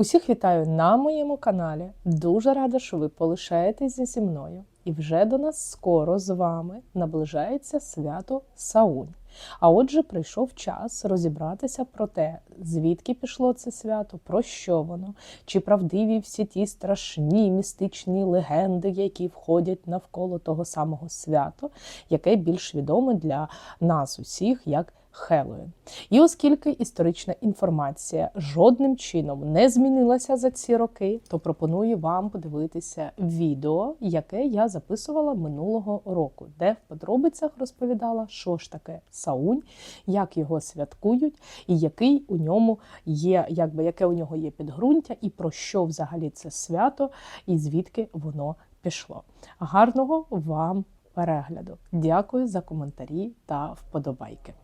Усіх вітаю на моєму каналі. Дуже рада, що ви полишаєтеся зі мною. І вже до нас скоро з вами наближається свято Саунь. А отже, прийшов час розібратися про те, звідки пішло це свято, про що воно, чи правдиві всі ті страшні містичні легенди, які входять навколо того самого свято, яке більш відоме для нас усіх як Хеллоуін. І оскільки історична інформація жодним чином не змінилася за ці роки, то пропоную вам подивитися відео, яке я записувала минулого року, де в подробицях розповідала, що ж таке Саунь, як його святкують, і який у ньому є, якби яке у нього є підґрунтя, і про що взагалі це свято, і звідки воно пішло. Гарного вам перегляду! Дякую за коментарі та вподобайки.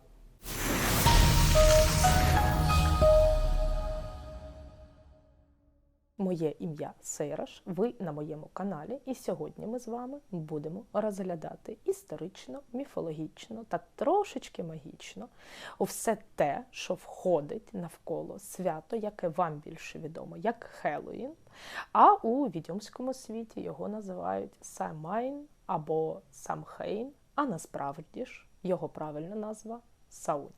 Моє ім'я Сейраш, ви на моєму каналі, і сьогодні ми з вами будемо розглядати історично, міфологічно та трошечки магічно все те, що входить навколо свято, яке вам більше відомо, як Хеллоїн, а у відьомському світі його називають Самайн або Самхейн, а насправді ж його правильна назва Саунь.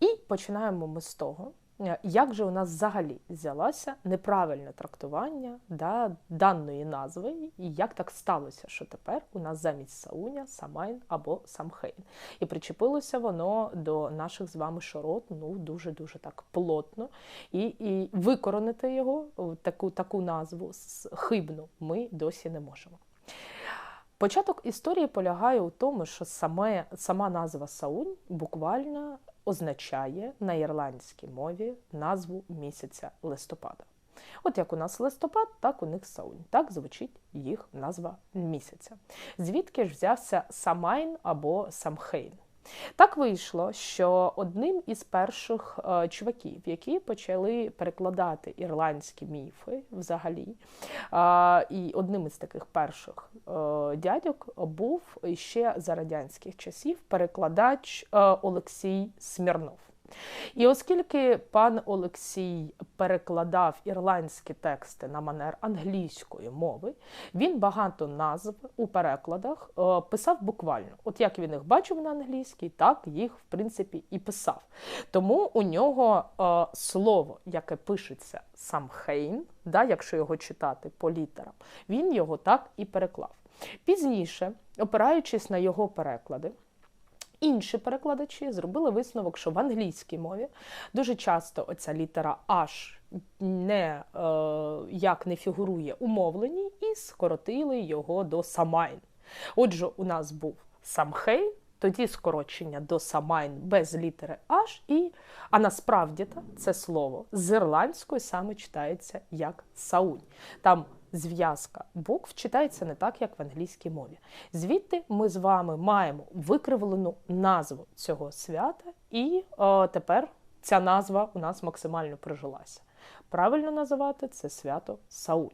І починаємо ми з того, як же у нас взагалі взялося неправильне трактування да, даної назви, і як так сталося, що тепер у нас замість Сауня, Самайн або Самхейн. І причепилося воно до наших з вами широт ну дуже-дуже так плотно. І і викоронити його, таку, таку назву хибну, ми досі не можемо. Початок історії полягає у тому, що саме, сама назва Саунь буквально означає на ірландській мові назву місяця листопада. От як у нас листопад, так у них Саунь. Так звучить їх назва місяця. Звідки ж взявся Самайн або Самхейн? Так вийшло, що одним із перших е, чуваків, які почали перекладати ірландські міфи взагалі, е, і одним із таких перших е, дядьок був ще за радянських часів перекладач Олексій Смірнов. І оскільки пан Олексій перекладав ірландські тексти на манер англійської мови, він багато назв у перекладах е, писав буквально. От як він їх бачив на англійській, так їх в принципі і писав. Тому у нього е, слово, яке пишеться Самхейн, да, якщо його читати по літерам, він його так і переклав. Пізніше, опираючись на його переклади, Інші перекладачі зробили висновок, що в англійській мові дуже часто оця літера H не е, як не фігурує у мовленні, і скоротили його до Самайн. Отже, у нас був Самхей, тоді скорочення до Самайн без літери H, і, а насправді це слово з ірландської саме читається як Саунь. Там зв'язка букв читається не так, як в англійській мові. Звідти ми з вами маємо викривлену назву цього свята, і о, тепер ця назва у нас максимально прижилася. Правильно називати це свято Саунь.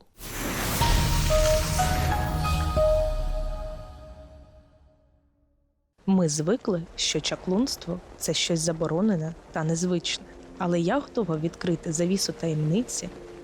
Ми звикли, що чаклунство це щось заборонене та незвичне. Але я готова відкрити завісу таємниці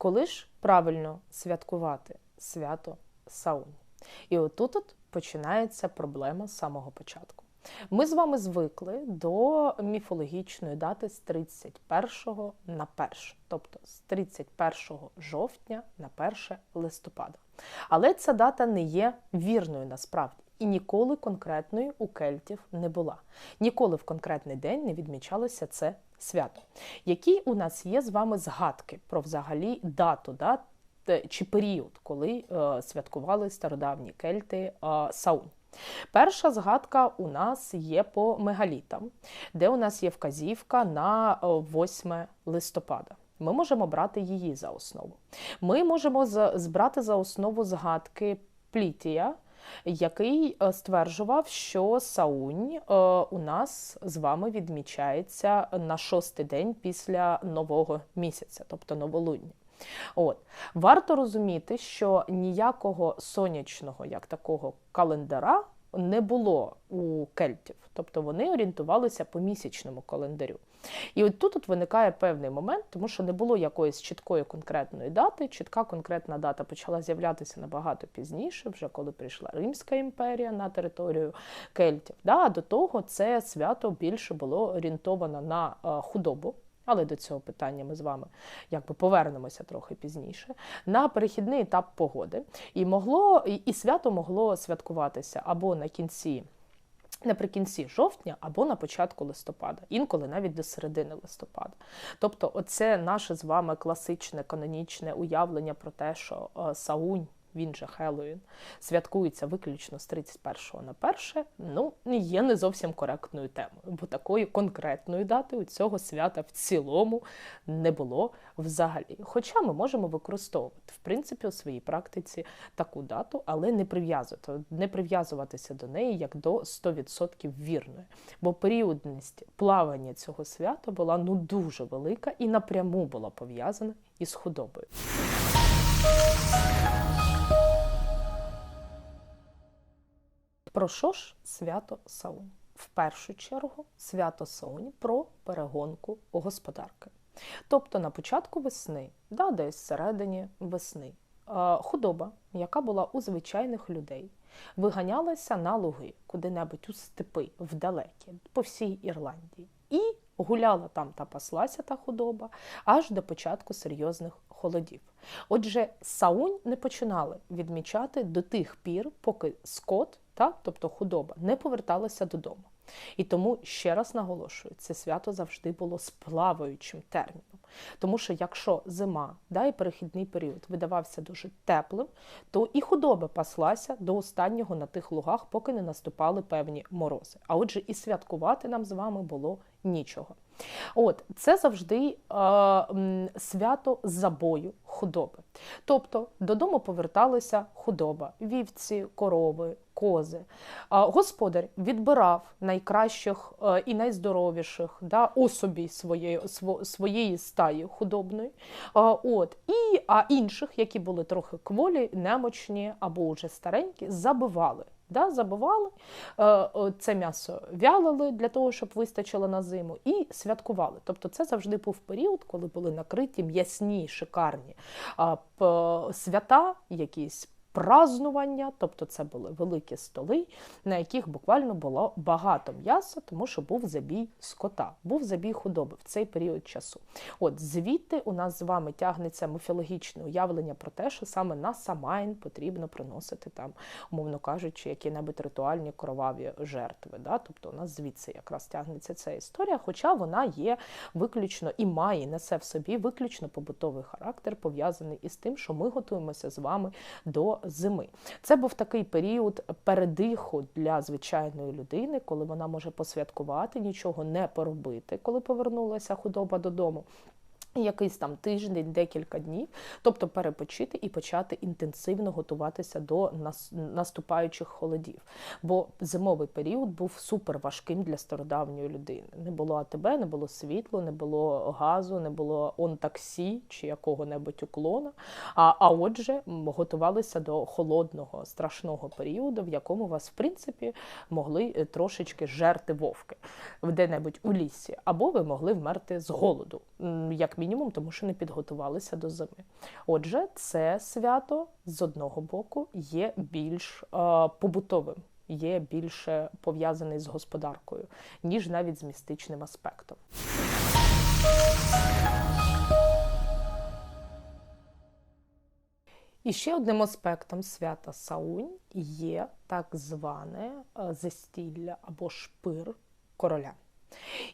Коли ж правильно святкувати свято Саунь? І отут от починається проблема з самого початку. Ми з вами звикли до міфологічної дати з 31 на 1, тобто з 31 жовтня на 1 листопада. Але ця дата не є вірною насправді і ніколи конкретною у кельтів не була. Ніколи в конкретний день не відмічалося це свято. Які у нас є з вами згадки про взагалі дату да, чи період, коли е, святкували стародавні кельти е, Саунь? Перша згадка у нас є по мегалітам, де у нас є вказівка на 8 е, листопада. Ми можемо брати її за основу. Ми можемо збрати за основу згадки Плітія, який е, стверджував, що Саунь е, у нас з вами відмічається на шостий день після нового місяця, тобто новолуння. От варто розуміти, що ніякого сонячного, як такого календара не було у кельтів, тобто вони орієнтувалися по місячному календарю. І от тут от виникає певний момент, тому що не було якоїсь чіткої конкретної дати. Чітка конкретна дата почала з'являтися набагато пізніше, вже коли прийшла Римська імперія на територію кельтів. Да, до того це свято більше було орієнтовано на е, худобу. Але до цього питання ми з вами якби повернемося трохи пізніше. На перехідний етап погоди. І могло, і свято могло святкуватися або на кінці наприкінці жовтня або на початку листопада, інколи навіть до середини листопада. Тобто, оце наше з вами класичне канонічне уявлення про те, що е, Саунь він же Хеллоуін, святкується виключно з 31 на 1, ну, є не зовсім коректною темою, бо такої конкретної дати у цього свята в цілому не було взагалі. Хоча ми можемо використовувати, в принципі, у своїй практиці таку дату, але не прив'язувати, не прив'язуватися до неї як до 100% вірної. Бо періодність плавання цього свята була ну дуже велика і напряму була пов'язана із худобою. Про що ж свято Саунь? В першу чергу свято Саунь про перегонку господарки. Тобто на початку весни, да, десь всередині весни, худоба, яка була у звичайних людей, виганялася на луги, куди-небудь у степи, вдалекі, по всій Ірландії. І гуляла там та паслася та худоба аж до початку серйозних холодів. Отже, Саунь не починали відмічати до тих пір, поки скот та, тобто худоба, не поверталася додому. І тому ще раз наголошую, це свято завжди було сплаваючим терміном. Тому що якщо зима да, і перехідний період видавався дуже теплим, то і худоба паслася до останнього на тих лугах, поки не наступали певні морози. А отже, і святкувати нам з вами було нічого. От, Це завжди е, свято забою худоби. Тобто додому поверталася худоба, вівці, корови, кози. Господар відбирав найкращих е, і найздоровіших да, особі своєї своєї стаї худобної, от, і, а інших, які були трохи кволі, немочні або вже старенькі, забивали. Да, Забивали, е, це м'ясо вялили для того, щоб вистачило на зиму, і святкували. Тобто це завжди був період, коли були накриті м'ясні, шикарні свята, якісь празнування, тобто це були великі столи, на яких буквально було багато м'яса, тому що був забій скота, був забій худоби в цей період часу. От звідти у нас з вами тягнеться міфологічне уявлення про те, що саме на Самайн потрібно приносити там, умовно кажучи, які-небудь ритуальні кроваві жертви. Да? Тобто у нас звідси якраз тягнеться ця історія, хоча вона є виключно і має несе в собі виключно побутовий характер, пов'язаний із тим, що ми готуємося з вами до зими. Це був такий період передиху для звичайної людини, коли вона може посвяткувати, нічого не поробити, коли повернулася худоба додому. Якийсь там тиждень, декілька днів, тобто перепочити і почати інтенсивно готуватися до наступаючих холодів. Бо зимовий період був супер важким для стародавньої людини. Не було АТБ, не було світлу, не було газу, не було он-таксі чи якого-небудь уклона. А а отже, готувалися до холодного, страшного періоду, в якому вас, в принципі, могли е, трошечки жерти вовки де-небудь у лісі, або ви могли вмерти з голоду. як мінімум, тому що не підготувалися до зими. Отже, це свято з одного боку є більш е, побутовим. є більше пов'язаний з господаркою, ніж навіть з містичним аспектом. І ще одним аспектом свята Саунь є так зване е, застілля або шпир короля.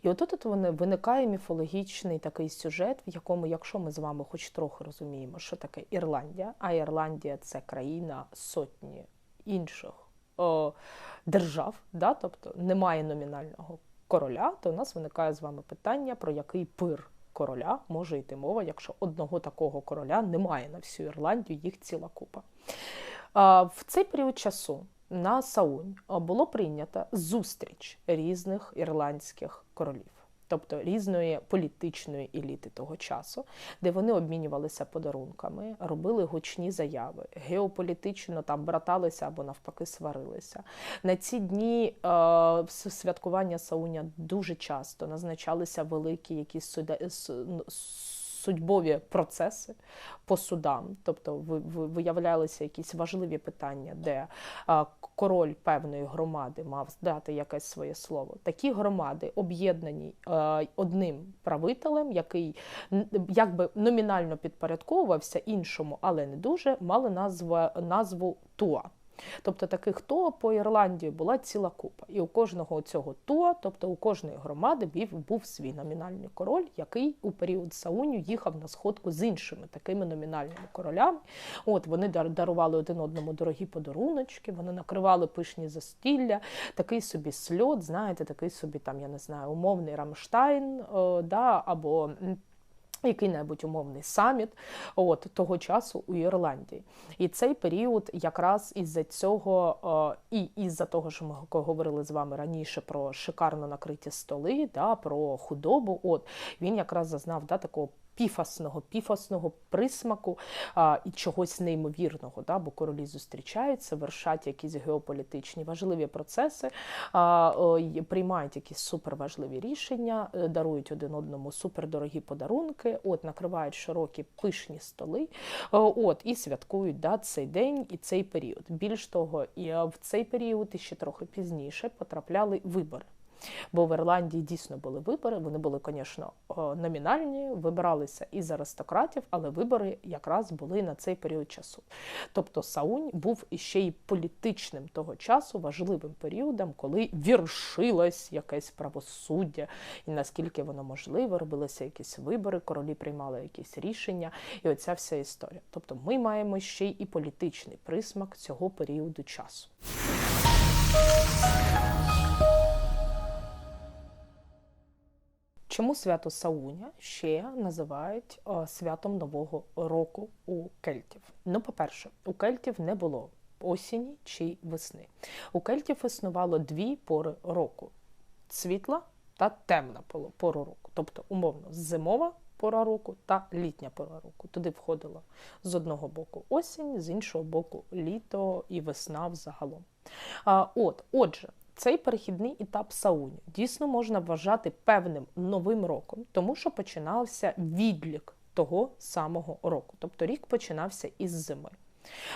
І отут от виникає міфологічний такий сюжет, в якому, якщо ми з вами хоч трохи розуміємо, що таке Ірландія, а Ірландія це країна сотні інших о, держав, да? тобто немає номінального короля, то у нас виникає з вами питання, про який пир короля може йти мова, якщо одного такого короля немає на всю Ірландію, їх ціла купа. В цей період часу на Саунь було прийнято зустріч різних ірландських королів. Тобто різної політичної еліти того часу, де вони обмінювалися подарунками, робили гучні заяви, геополітично там браталися або навпаки сварилися. На ці дні е, святкування Сауня дуже часто назначалися великі якісь суда судьбові процеси по судам, тобто виявлялися якісь важливі питання, де король певної громади мав дати якесь своє слово. Такі громади об'єднані одним правителем, який якби номінально підпорядковувався іншому, але не дуже, мали назву назву Туа. Тобто таких ТО по Ірландії була ціла купа. І у кожного цього ТО, тобто у кожної громади, був свій номінальний король, який у період Сауню їхав на сходку з іншими такими номінальними королями. От Вони дарували один одному дорогі подаруночки, вони накривали пишні застілля, такий собі сльот, знаєте, такий собі там, я не знаю, умовний Рамштайн, о, да, або який-небудь умовний саміт от того часу у Ірландії. І цей період якраз із-за цього, і із-за того, що ми говорили з вами раніше про шикарно накриті столи, да, про худобу, от він якраз зазнав да, такого піфасного, піфасного присмаку а, і чогось неймовірного, да, бо королі зустрічаються, вершать якісь геополітичні важливі процеси, а, о, приймають якісь суперважливі рішення, е, дарують один одному супердорогі подарунки, от накривають широкі пишні столи, от і святкують да, цей день і цей період. Більш того, і в цей період і ще трохи пізніше потрапляли вибори. Бо в Ірландії дійсно були вибори. Вони були, звісно, номінальні, вибиралися із аристократів, але вибори якраз були на цей період часу. Тобто Саунь був іще й політичним того часу, важливим періодом, коли віршилось якесь правосуддя, і наскільки воно можливе, робилися якісь вибори, королі приймали якісь рішення, і оця вся історія. Тобто, ми маємо ще й політичний присмак цього періоду часу. Чому свято Сауня ще називають е, святом Нового року у кельтів? Ну, по-перше, у кельтів не було осені чи весни. У кельтів існувало дві пори року: світла та темна пора року. Тобто, умовно, зимова пора року та літня пора року. Туди входило з одного боку осінь, з іншого боку літо і весна взагалом. А, От, Отже, цей перехідний етап Сауні дійсно можна вважати певним новим роком, тому що починався відлік того самого року. Тобто рік починався із зими.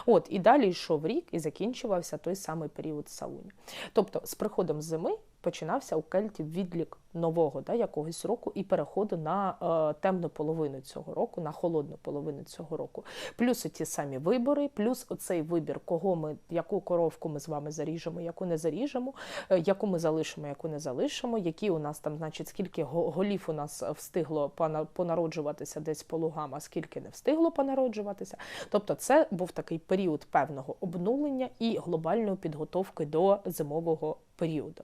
От, І далі йшов рік і закінчувався той самий період Сауні. Тобто, з приходом зими починався у кельтів відлік нового да, якогось року і переходу на е, темну половину цього року, на холодну половину цього року. Плюс ті самі вибори, плюс оцей вибір, кого ми, яку коровку ми з вами заріжемо, яку не заріжемо, е, яку ми залишимо, яку не залишимо, які у нас там, значить, скільки голів у нас встигло понароджуватися десь по лугам, а скільки не встигло понароджуватися. Тобто, це був такий період певного обнулення і глобальної підготовки до зимового періоду.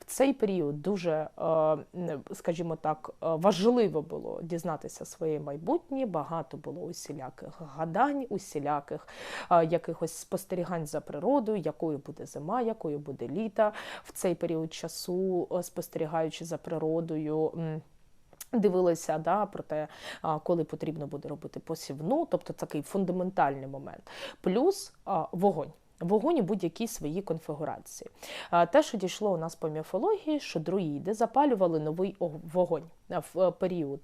В цей період дуже, е, скажімо так, е, важливо було дізнатися своє майбутнє. Багато було усіляких гадань, усіляких е, якихось спостерігань за природою, якою буде зима, якою буде літа в цей період часу, спостерігаючи за природою. Дивилися да, про те, коли потрібно буде робити посівну, тобто такий фундаментальний момент. Плюс вогонь. Вогонь у будь-якій своїй конфігурації. Те, що дійшло у нас по міфології, що друїди запалювали новий вогонь в період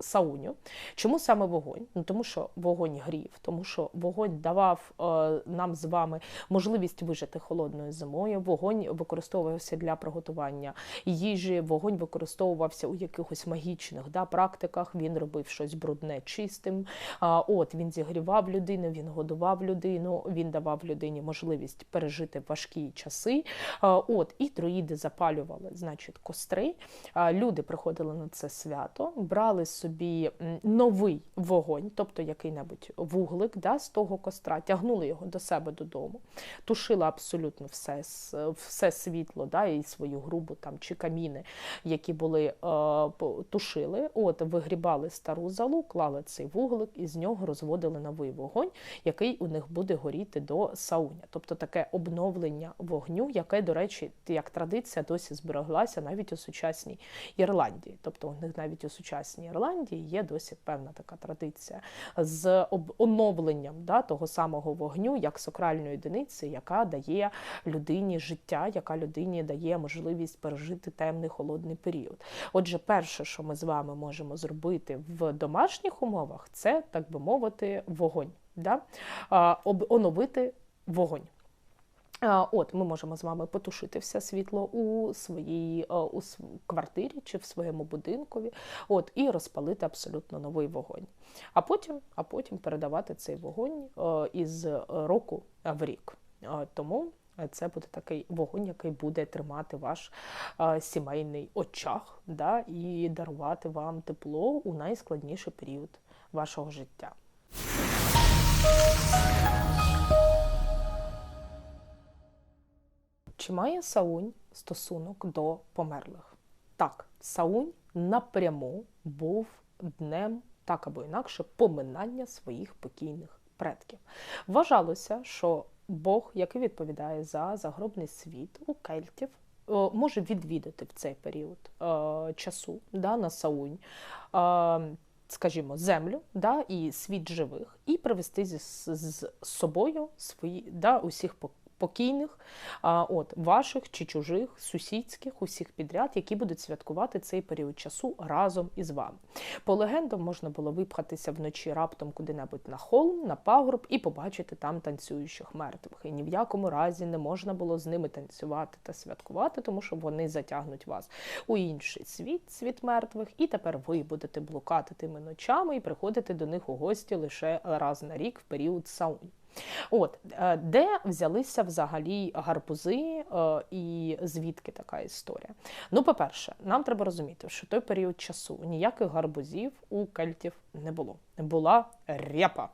сауню. Чому саме вогонь? Ну тому що вогонь грів, тому що вогонь давав е, нам з вами можливість вижити холодною зимою. Вогонь використовувався для приготування їжі, вогонь використовувався у якихось магічних да, практиках. Він робив щось брудне чистим. А, От він зігрівав людину, він годував людину, він давав людині можливість пережити важкі часи. А, от і друїди запалювали, значить, костри. А, люди приходили на це свято, брали собі новий вогонь, тобто який-небудь вуглик да, з того костра, тягнули його до себе додому, тушили абсолютно все все світло, да, і свою грубу там чи каміни, які були е, тушили. От вигрібали стару залу, клали цей вуглик і з нього розводили новий вогонь, який у них буде горіти до сауня. Тобто таке обновлення вогню, яке, до речі, як традиція досі збереглася навіть у сучасній Ірландії. Тобто у них навіть у сучасній Ірландії Ірландії є досі певна така традиція з оновленням да, того самого вогню як сакральної одиниці, яка дає людині життя, яка людині дає можливість пережити темний холодний період. Отже, перше, що ми з вами можемо зробити в домашніх умовах, це так би мовити, вогонь. Да? Оновити вогонь. От ми можемо з вами потушити все світло у своїй у квартирі чи в своєму будинкові, от і розпалити абсолютно новий вогонь. А потім, а потім передавати цей вогонь із року в рік. Тому це буде такий вогонь, який буде тримати ваш сімейний очах, да, і дарувати вам тепло у найскладніший період вашого життя. Чи має Саунь стосунок до померлих? Так, Саунь напряму був днем так або інакше поминання своїх покійних предків. Вважалося, що Бог, який відповідає за загробний світ у кельтів, е, може відвідати в цей період е, часу да, на Саунь. Е, скажімо, землю да, і світ живих, і привести з, з собою свої да, усіх покійних, от ваших чи чужих, сусідських, усіх підряд, які будуть святкувати цей період часу разом із вами. По легендам можна було випхатися вночі раптом куди-небудь на холм, на пагорб і побачити там танцюючих мертвих. І ні в якому разі не можна було з ними танцювати та святкувати, тому що вони затягнуть вас у інший світ, світ мертвих, і тепер ви будете блукати тими ночами і приходити до них у гості лише раз на рік в період саунь. От е, де взялися взагалі гарбузи е, і звідки така історія? Ну, по-перше, нам треба розуміти, що той період часу ніяких гарбузів у кельтів не було. Була репа.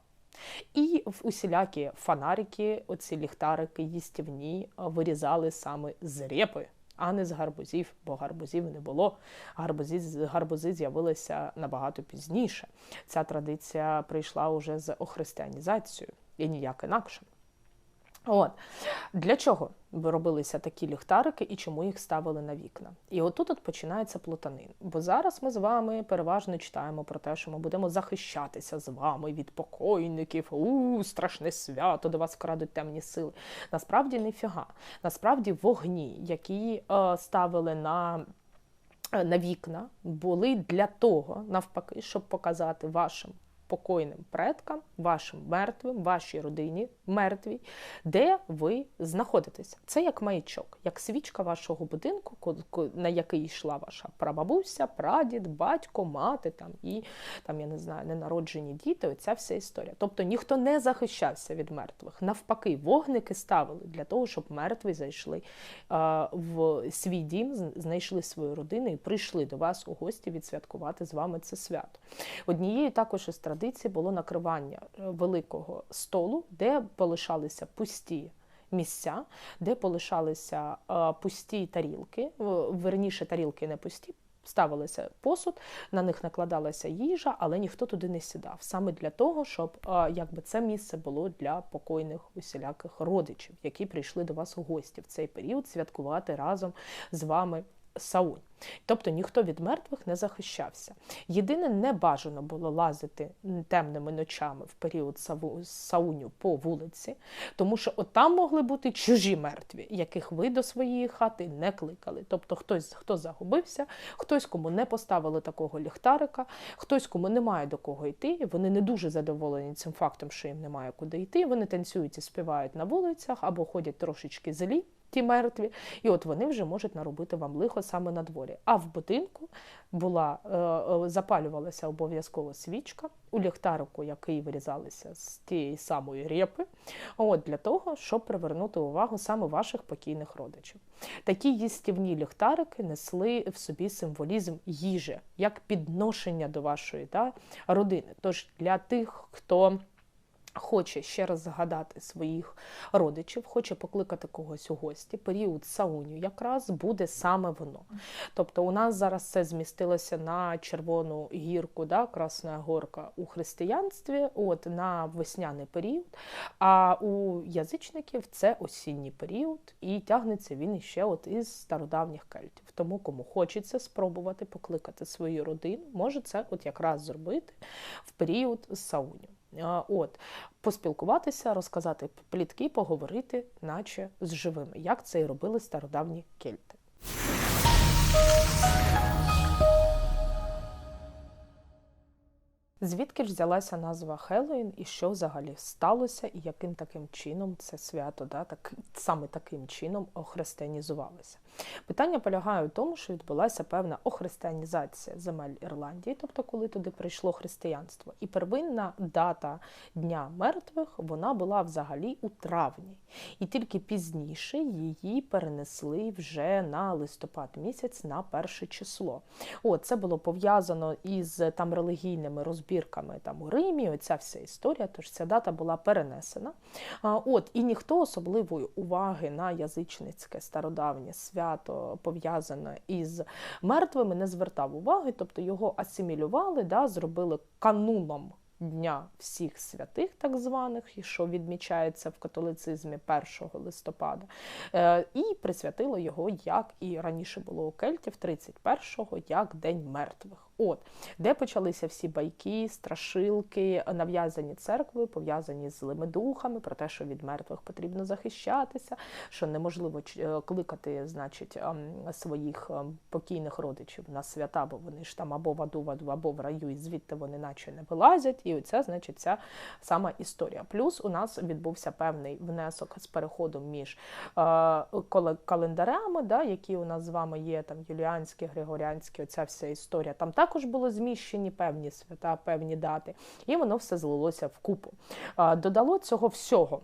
І в усілякі фонарики, оці ліхтарики їстівні, вирізали саме з репи. А не з гарбузів, бо гарбузів не було. Гарбузи гарбузи з'явилися набагато пізніше. Ця традиція прийшла уже з охристиянізацією і ніяк інакше. От Для чого робилися такі ліхтарики і чому їх ставили на вікна? І отут от починається плутанин. Бо зараз ми з вами переважно читаємо про те, що ми будемо захищатися з вами від покойників, у страшне свято, до вас вкрадуть темні сили. Насправді ніфіга. Насправді вогні, які е, ставили на на вікна, були для того, навпаки, щоб показати вашим покойним предкам, вашим мертвим, вашій родині мертвій, де ви знаходитесь. Це як маячок, як свічка вашого будинку, на який йшла ваша прабабуся, прадід, батько, мати там і там, я не знаю, ненароджені діти. Оця вся історія. Тобто ніхто не захищався від мертвих. Навпаки, вогники ставили для того, щоб мертві зайшли в свій дім, знайшли свою родину і прийшли до вас у гості відсвяткувати з вами це свято. Однією також із традицій було накривання е, великого столу, де полишалися пусті місця, де полишалися е, пусті тарілки, верніше тарілки не пусті. Ставилися посуд, на них накладалася їжа, але ніхто туди не сідав. Саме для того, щоб е, якби це місце було для покойних усіляких родичів, які прийшли до вас у гості в цей період святкувати разом з вами саунь. Тобто ніхто від мертвих не захищався. Єдине, не бажано було лазити темними ночами в період сауню по вулиці, тому що от там могли бути чужі мертві, яких ви до своєї хати не кликали. Тобто хтось, хто загубився, хтось, кому не поставили такого ліхтарика, хтось, кому немає до кого йти. Вони не дуже задоволені цим фактом, що їм немає куди йти. Вони танцюють і співають на вулицях або ходять трошечки злі ті мертві, і от вони вже можуть наробити вам лихо саме на дворі. А в будинку була е, е, запалювалася обов'язково свічка у ліхтарику, який вирізалися з тієї самої репи, от для того, щоб привернути увагу саме ваших покійних родичів. Такі їстівні ліхтарики несли в собі символізм їжі, як підношення до вашої да, родини. Тож для тих, хто Хоче ще раз згадати своїх родичів, хоче покликати когось у гості. Період сауню якраз буде саме воно. Тобто у нас зараз все змістилося на Червону гірку, да, Красна Горка у християнстві, от на весняний період. А у язичників це осінній період, і тягнеться він іще от із стародавніх кельтів. Тому кому хочеться спробувати покликати свою родину, може це от якраз зробити в період сауню. От, Поспілкуватися, розказати плітки, поговорити, наче з живими, як це і робили стародавні кельти. Звідки ж взялася назва Хеллоїн і що взагалі сталося, і яким таким чином це свято, да, так, саме таким чином охристиянізувалося? Питання полягає в тому, що відбулася певна охристиянізація земель Ірландії, тобто коли туди прийшло християнство. І первинна дата Дня мертвих вона була взагалі у травні. І тільки пізніше її перенесли вже на листопад місяць на перше число. О, це було пов'язано із там релігійними розбірками там у Римі. Оця вся історія, тож ця дата була перенесена. От, І ніхто особливої уваги на язичницьке стародавнє свято свято пов'язане із мертвими, не звертав уваги, тобто його асимілювали, да, зробили кануном. Дня всіх святих, так званих, що відмічається в католицизмі 1 листопада, е, і присвятило його, як і раніше було у кельтів, 31-го, як День мертвих. От, Де почалися всі байки, страшилки, нав'язані церкви, пов'язані з злими духами, про те, що від мертвих потрібно захищатися, що неможливо е, кликати значить, ем, своїх ем, покійних родичів на свята, бо вони ж там або в аду, або в раю, і звідти вони наче не вилазять. І оця, значить, ця сама історія. Плюс у нас відбувся певний внесок з переходом між е, календарями, да, які у нас з вами є, там юліанські, григоріанські, оця вся історія. Там так також було зміщені певні свята, певні дати, і воно все злилося в купу. Додало цього всього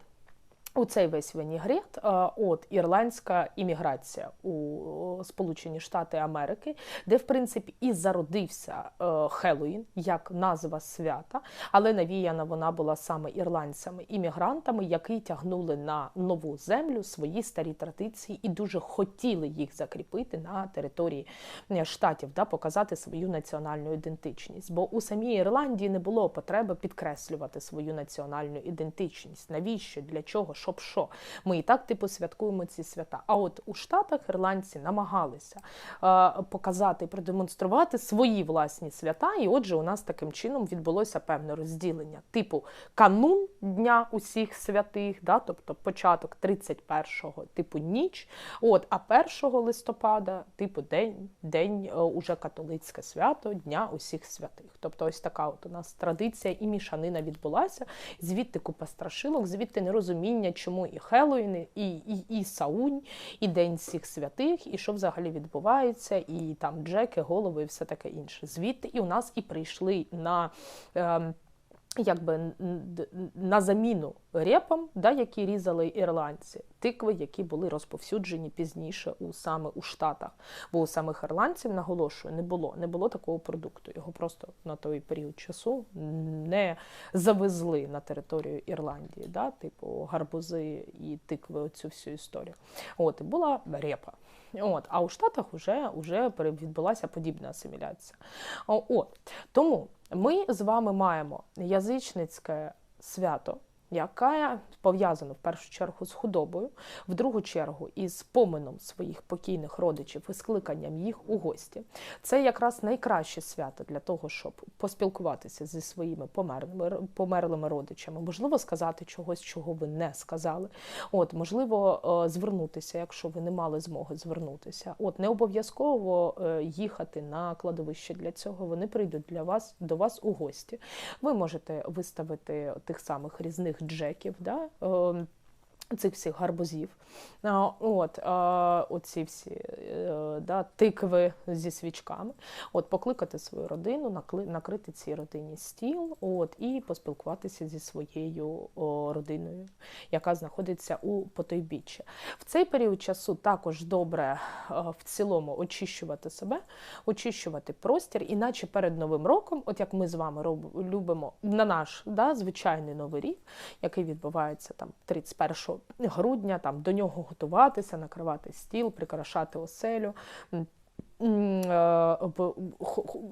у цей весь винігрет от ірландська імміграція у Сполучені Штати Америки, де в принципі і зародився е, Хеллоїн як назва свята, але навіяна вона була саме ірландцями-іммігрантами, які тягнули на нову землю свої старі традиції і дуже хотіли їх закріпити на території е, штатів, да, показати свою національну ідентичність. Бо у самій Ірландії не було потреби підкреслювати свою національну ідентичність. Навіщо? Для чого? Щоб що. Ми і так типу святкуємо ці свята. А от у Штатах ірландці намагалися е, показати, продемонструвати свої власні свята. І отже, у нас таким чином відбулося певне розділення, типу канун Дня усіх святих, да, тобто початок 31-го, типу ніч. От, а 1 листопада, типу день, день е, уже католицьке свято Дня усіх святих. Тобто, ось така от у нас традиція і мішанина відбулася. Звідти купа страшилок, звідти нерозуміння, чому і Хеллоуін, і і, і Саунь, і День всіх святих, і що взагалі відбувається, і там Джеки, голови, і все таке інше. Звідти і у нас і прийшли на. Е, Якби на заміну репам, да, які різали ірландці, тикви, які були розповсюджені пізніше у саме у Штатах. Бо у самих ірландців, наголошую, не було не було такого продукту. Його просто на той період часу не завезли на територію Ірландії, да, типу гарбузи і тикви, оцю всю історію. От і була репа. От, А у Штатах вже вже відбулася подібна асиміляція. От, Тому ми з вами маємо язичницьке свято яка пов'язана в першу чергу з худобою, в другу чергу із помином своїх покійних родичів і скликанням їх у гості. Це якраз найкраще свято для того, щоб поспілкуватися зі своїми померлими, померлими родичами, можливо, сказати чогось, чого ви не сказали. От, можливо, е, звернутися, якщо ви не мали змоги звернутися. От, не обов'язково е, їхати на кладовище для цього. Вони прийдуть для вас до вас у гості. Ви можете виставити тих самих різних джеків. Да? Цих всіх гарбузів, от оці всі е, да, тикви зі свічками, от покликати свою родину, накрити цій родині стіл, от і поспілкуватися зі своєю родиною, яка знаходиться у потойбіччі. В цей період часу також добре е, в цілому очищувати себе, очищувати простір, іначе перед новим роком, от як ми з вами любимо на наш да, звичайний новий рік, який відбувається там 31 грудня, там до нього готуватися, накривати стіл, прикрашати оселю. Е,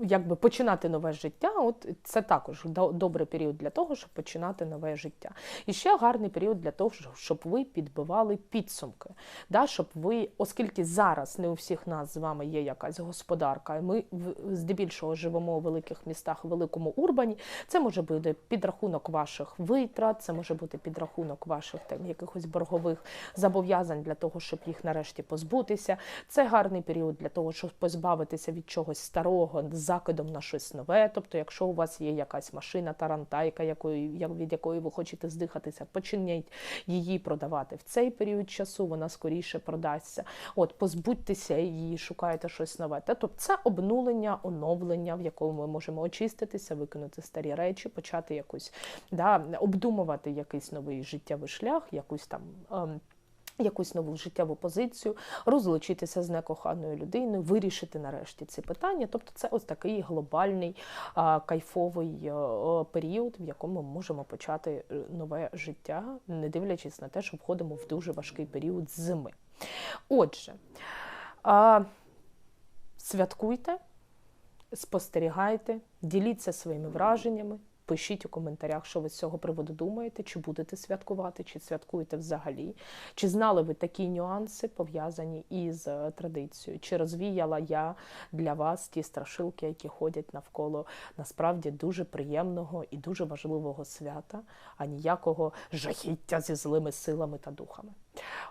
Якби починати нове життя, от це також добрий період для того, щоб починати нове життя. І ще гарний період для того, щоб- ви підбивали підсумки. Да, щоб ви, оскільки зараз не у всіх нас з вами є якась господарка, і ми здебільшого живемо у великих містах, в великому урбані, це може бути підрахунок ваших витрат, це може бути підрахунок ваших там якихось боргових зобов'язань для того, щоб їх нарешті позбутися. Це гарний період для того, щоб позбавитися від чогось старого з закидом на щось нове. Тобто, якщо у вас є якась машина, тарантайка, якої від якої ви хочете здихатися, починіть її продавати в цей період часу. Вона скоріше продасться. От позбудьтеся її, шукайте щось нове. Тобто це обнулення, оновлення, в якому ми можемо очиститися, викинути старі речі, почати якусь да, обдумувати якийсь новий життєвий шлях, якусь там. Якусь нову життєву позицію, розлучитися з некоханою людиною, вирішити нарешті ці питання. Тобто, це ось такий глобальний кайфовий е, період, в якому ми можемо почати е, нове життя, не дивлячись на те, що входимо в дуже важкий період зими. Отже, святкуйте, спостерігайте, діліться своїми враженнями. Пишіть у коментарях, що ви з цього приводу думаєте, чи будете святкувати, чи святкуєте взагалі, чи знали ви такі нюанси пов'язані із е, традицією, чи розвіяла я для вас ті страшилки, які ходять навколо насправді дуже приємного і дуже важливого свята, а ніякого жахіття зі злими силами та духами.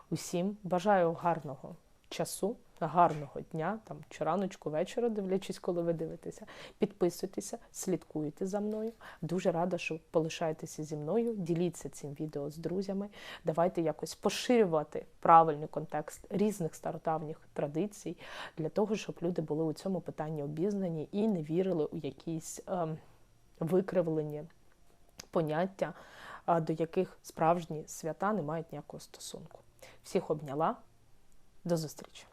Усім бажаю гарного часу, гарного дня, там чи раночку, вечора, дивлячись, коли ви дивитеся. Підписуйтеся, слідкуйте за мною. Дуже рада, що полишаєтеся зі мною. Діліться цим відео з друзями. Давайте якось поширювати правильний контекст різних стародавніх традицій для того, щоб люди були у цьому питанні обізнані і не вірили у якісь ем, викривлені поняття, до яких справжні свята не мають ніякого стосунку. Всіх обняла. До зустрічі!